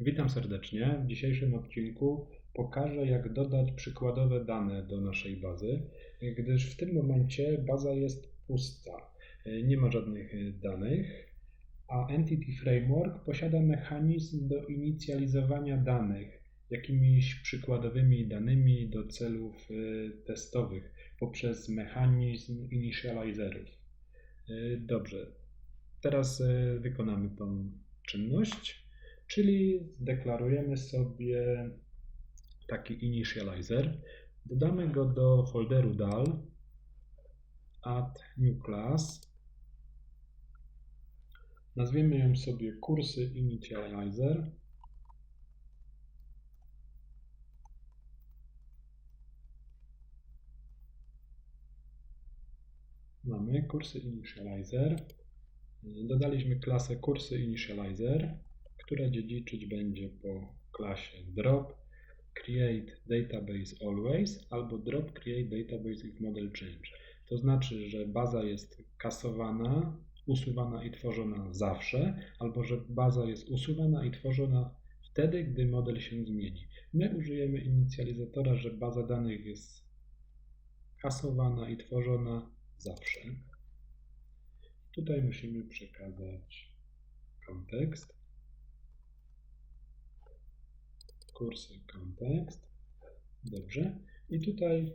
Witam serdecznie. W dzisiejszym odcinku pokażę, jak dodać przykładowe dane do naszej bazy, gdyż w tym momencie baza jest pusta. Nie ma żadnych danych, a Entity Framework posiada mechanizm do inicjalizowania danych jakimiś przykładowymi danymi do celów y, testowych poprzez mechanizm initializerów. Y, dobrze, teraz y, wykonamy tą czynność. Czyli zdeklarujemy sobie taki initializer, dodamy go do folderu dal, add new class, nazwiemy ją sobie kursy initializer, mamy kursy initializer, dodaliśmy klasę kursy initializer, która dziedziczyć będzie po klasie drop create database always albo drop create database if model change. To znaczy, że baza jest kasowana, usuwana i tworzona zawsze, albo że baza jest usuwana i tworzona wtedy, gdy model się zmieni. My użyjemy inicjalizatora, że baza danych jest kasowana i tworzona zawsze. Tutaj musimy przekazać kontekst. Kursy kontekst. Dobrze. I tutaj,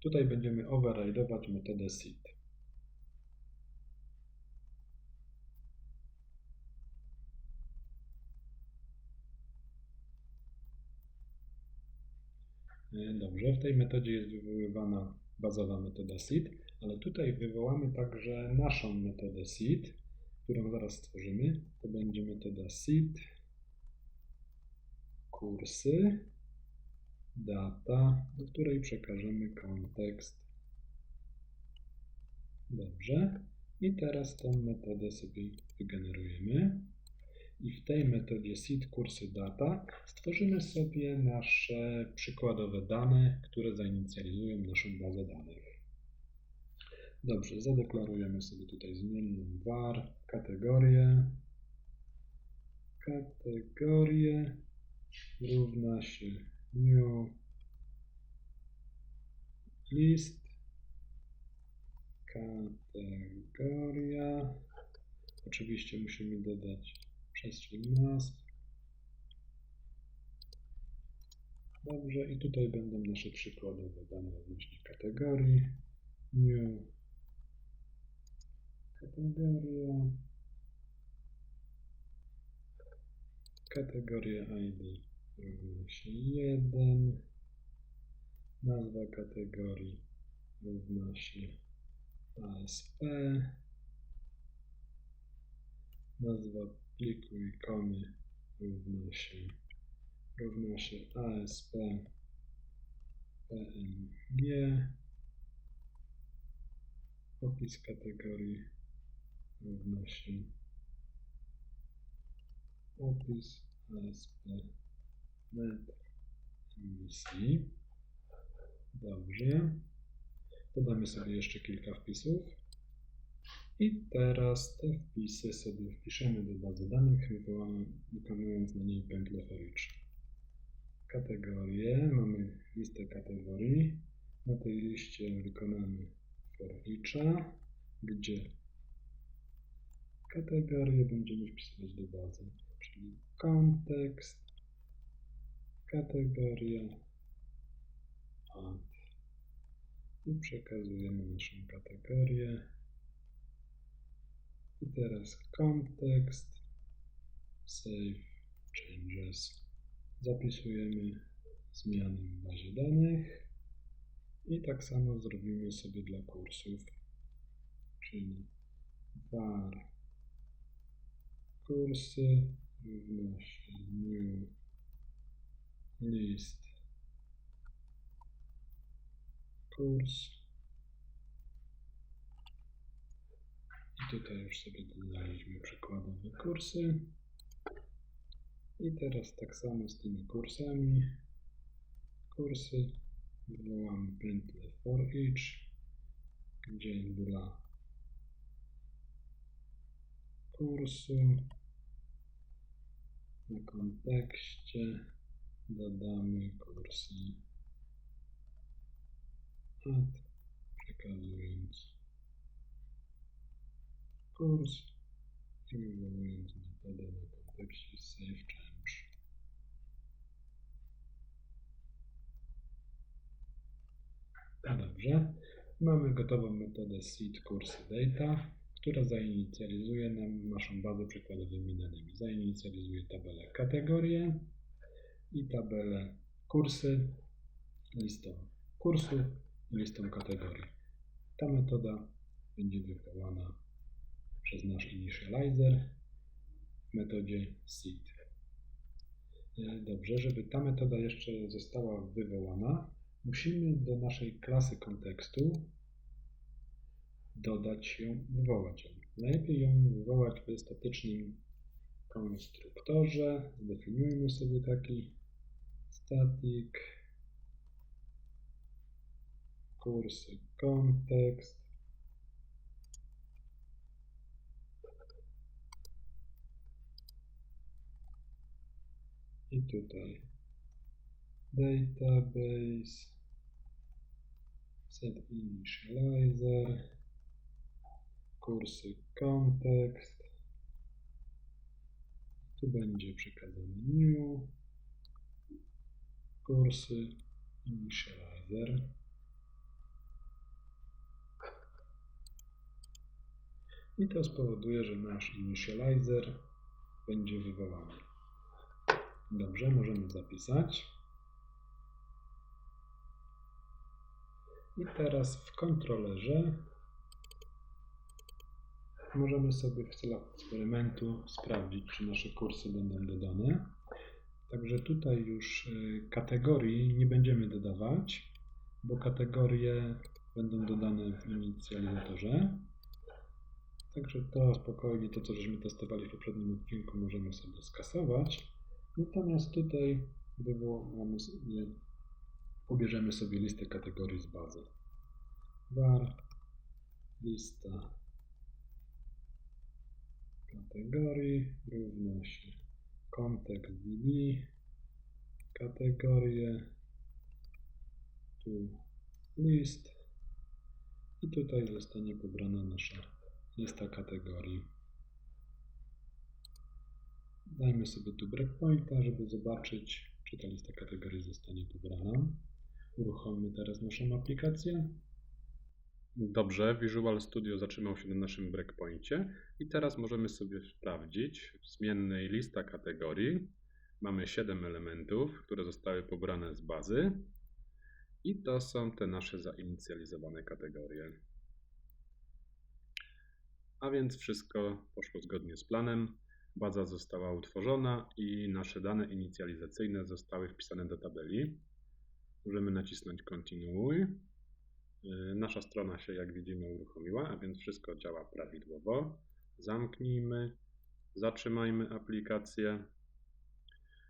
tutaj będziemy override'ować metodę seed. E, dobrze, w tej metodzie jest wywoływana bazowa metoda seed, ale tutaj wywołamy także naszą metodę seed, którą zaraz stworzymy. To będzie metoda seed kursy, data, do której przekażemy kontekst. Dobrze. I teraz tą metodę sobie wygenerujemy. I w tej metodzie seed kursy data stworzymy sobie nasze przykładowe dane, które zainicjalizują naszą bazę danych. Dobrze, zadeklarujemy sobie tutaj zmienną var, kategorię, kategorię równa się new list kategoria. Oczywiście musimy dodać przestrzeń nazw. Dobrze, i tutaj będą nasze przykładowe dane odnośnie kategorii. New kategoria. Kategoria ID równa się 1. Nazwa kategorii równa się ASP. Nazwa pliku ikony równa się, równa się ASP PNG. Opis kategorii równa się opis ASP.NET emisji. Dobrze. Dodamy sobie jeszcze kilka wpisów. I teraz te wpisy sobie wpiszemy do bazy danych, wykonując na niej pętlę for each. Kategorie, mamy listę kategorii. Na tej liście wykonamy for gdzie kategorie będziemy wpisywać do bazy czyli kontekst, kategoria add i przekazujemy naszą kategorię. I teraz kontekst, save changes. Zapisujemy zmiany w bazie danych i tak samo zrobimy sobie dla kursów, czyli var kursy równa się new list. Kurs. I tutaj już sobie dodaliśmy przykładowe kursy. I teraz tak samo z tymi kursami. Kursy. Wywołamy pętlę for each. Gdzie dla kursu. Na kontekście dodamy kursy add, przekazując kurs i wywołując metodę na kontekście save change. Dobrze. Mamy gotową metodę seed kursy data, która zainicjalizuje nam naszą bazę przykładowymi danymi. Zainicjalizuje tabelę kategorie i tabelę kursy listą kursów i listą kategorii. Ta metoda będzie wywołana przez nasz initializer w metodzie seed. E, Dobrze, żeby ta metoda jeszcze została wywołana, musimy do naszej klasy kontekstu dodać ją, wywołać ją. Najlepiej ją wywołać w statycznym konstruktorze. Zdefiniujmy sobie taki static. Kursy. Kontekst. I tutaj. Database. Set initializer. Kursy. Kontekst. Tu będzie przekazany new kursy initializer i to spowoduje, że nasz initializer będzie wywołany. Dobrze, możemy zapisać. I teraz w kontrolerze możemy sobie w celach eksperymentu sprawdzić, czy nasze kursy będą dodane. Także tutaj już y, kategorii nie będziemy dodawać, bo kategorie będą dodane w inicjalizatorze. Także to spokojnie, to co żeśmy testowali w poprzednim odcinku, możemy sobie skasować. Natomiast tutaj wywołamy sobie, pobierzemy sobie listę kategorii z bazy. var lista kategorii równa się kontekst db kategorie tu list i tutaj zostanie pobrana nasza lista kategorii. Dajmy sobie tu breakpointa, żeby zobaczyć, czy ta lista kategorii zostanie pobrana. Uruchommy teraz naszą aplikację. Dobrze, Visual Studio zatrzymał się na naszym breakpoincie i teraz możemy sobie sprawdzić w zmiennej lista kategorii. Mamy 7 elementów, które zostały pobrane z bazy i to są te nasze zainicjalizowane kategorie. A więc wszystko poszło zgodnie z planem. Baza została utworzona i nasze dane inicjalizacyjne zostały wpisane do tabeli. Możemy nacisnąć kontynuuj. Yy, Nasza strona się, jak widzimy, uruchomiła, a więc wszystko działa prawidłowo. Zamknijmy, zatrzymajmy aplikację.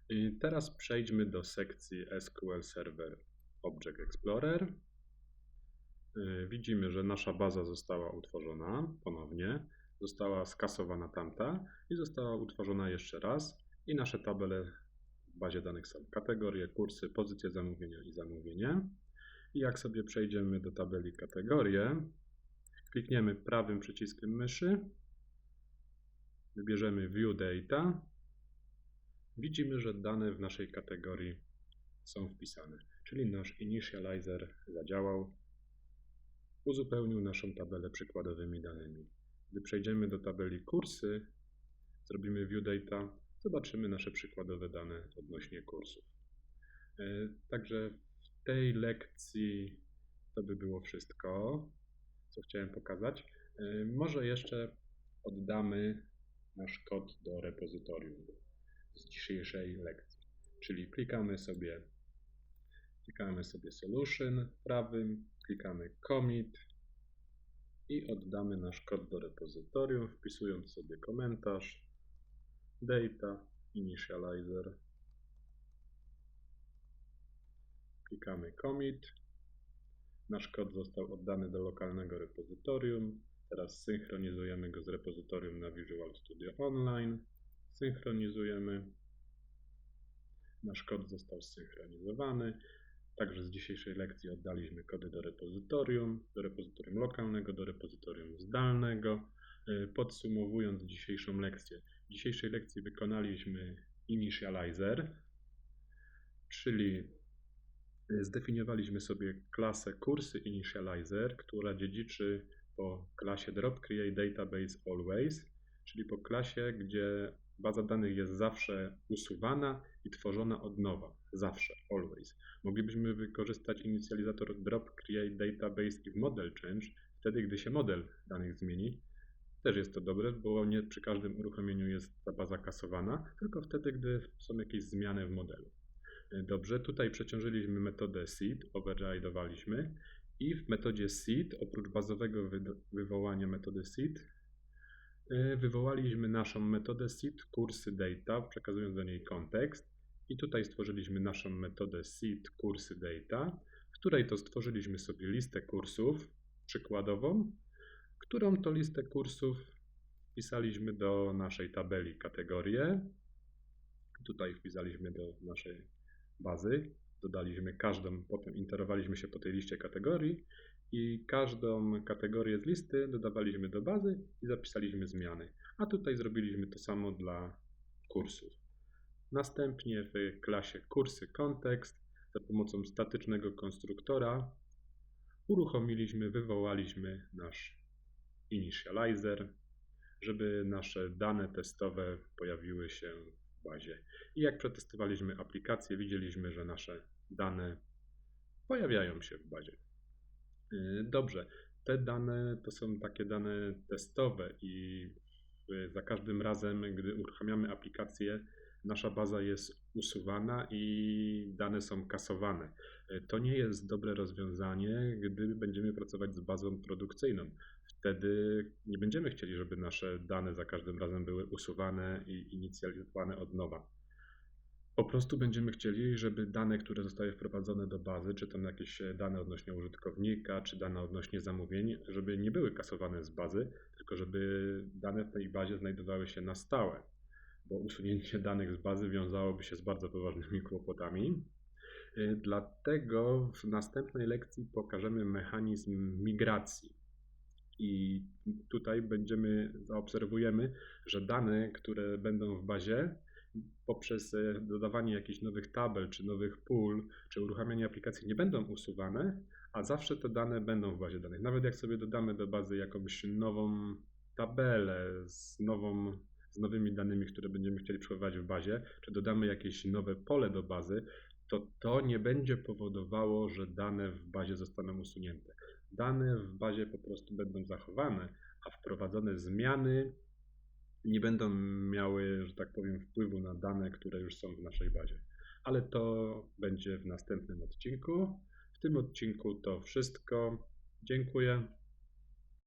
I teraz przejdźmy do sekcji SQL Server Object Explorer. Yy, Widzimy, że nasza baza została utworzona ponownie, została skasowana tamta i została utworzona jeszcze raz. I nasze tabele w bazie danych są kategorie, kursy, pozycje zamówienia i zamówienie. I jak sobie przejdziemy do tabeli kategorie, klikniemy prawym przyciskiem myszy, wybierzemy View Data, widzimy, że dane w naszej kategorii są wpisane, czyli nasz initializer zadziałał, uzupełnił naszą tabelę przykładowymi danymi. Gdy przejdziemy do tabeli kursy, zrobimy View Data, zobaczymy nasze przykładowe dane odnośnie kursów. E, Także tej lekcji to by było wszystko, co chciałem pokazać. E, Może jeszcze oddamy nasz kod do repozytorium z dzisiejszej lekcji. Czyli klikamy sobie, klikamy sobie solution prawym, klikamy commit i oddamy nasz kod do repozytorium, wpisując sobie komentarz data initializer Klikamy commit. Nasz kod został oddany do lokalnego repozytorium. Teraz synchronizujemy go z repozytorium na Visual Studio Online. Synchronizujemy nasz kod został zsynchronizowany. Także z dzisiejszej lekcji oddaliśmy kody do repozytorium, do repozytorium lokalnego, do repozytorium zdalnego. E, Podsumowując dzisiejszą lekcję, w dzisiejszej lekcji wykonaliśmy initializer, czyli zdefiniowaliśmy sobie klasę kursy initializer, która dziedziczy po klasie drop create database always, czyli po klasie, gdzie baza danych jest zawsze usuwana i tworzona od nowa, zawsze, always. Moglibyśmy wykorzystać inicjalizator drop create database i model change, wtedy gdy się model danych zmieni. Też jest to dobre, bo nie przy każdym uruchomieniu jest ta baza kasowana, tylko wtedy, gdy są jakieś zmiany w modelu. Dobrze, tutaj przeciążyliśmy metodę seed, override'owaliśmy i w metodzie seed, oprócz bazowego wy- wywołania metody seed, y, wywołaliśmy naszą metodę seed kursy data, przekazując do niej kontekst i tutaj stworzyliśmy naszą metodę seed kursy data, w której to stworzyliśmy sobie listę kursów przykładową, którą to listę kursów wpisaliśmy do naszej tabeli kategorie. Tutaj wpisaliśmy do naszej bazy, dodaliśmy każdą, potem interowaliśmy się po tej liście kategorii i każdą kategorię z listy dodawaliśmy do bazy i zapisaliśmy zmiany. A tutaj zrobiliśmy to samo dla kursów. Następnie w klasie kursy kontekst za pomocą statycznego konstruktora uruchomiliśmy, wywołaliśmy nasz initializer, żeby nasze dane testowe pojawiły się bazie. I jak przetestowaliśmy aplikację, widzieliśmy, że nasze dane pojawiają się w bazie. Yy, Dobrze, te dane to są takie dane testowe i za każdym razem, gdy uruchamiamy aplikację, nasza baza jest usuwana i dane są kasowane. Yy, To nie jest dobre rozwiązanie, gdy będziemy pracować z bazą produkcyjną. Wtedy nie będziemy chcieli, żeby nasze dane za każdym razem były usuwane i inicjalizowane od nowa. Po prostu będziemy chcieli, żeby dane, które zostały wprowadzone do bazy, czy to jakieś e, dane odnośnie użytkownika, czy dane odnośnie zamówień, żeby nie były kasowane z bazy, tylko żeby dane w tej bazie znajdowały się na stałe, bo usunięcie danych z bazy wiązałoby się z bardzo poważnymi kłopotami. Y, Dlatego w następnej lekcji pokażemy mechanizm migracji. I tutaj będziemy, zaobserwujemy, że dane, które będą w bazie, poprzez e, dodawanie jakichś nowych tabel, czy nowych pól, czy uruchamianie aplikacji nie będą usuwane, a zawsze te dane będą w bazie danych. Nawet jak sobie dodamy do bazy jakąś nową tabelę z, nową, z nowymi danymi, które będziemy chcieli przechowywać w bazie, czy dodamy jakieś nowe pole do bazy, to to nie będzie powodowało, że dane w bazie zostaną usunięte. Dane w bazie po prostu będą zachowane, a wprowadzone zmiany nie będą miały, że tak powiem, wpływu na dane, które już są w naszej bazie. Ale to będzie w następnym odcinku. W tym odcinku to wszystko. Dziękuję.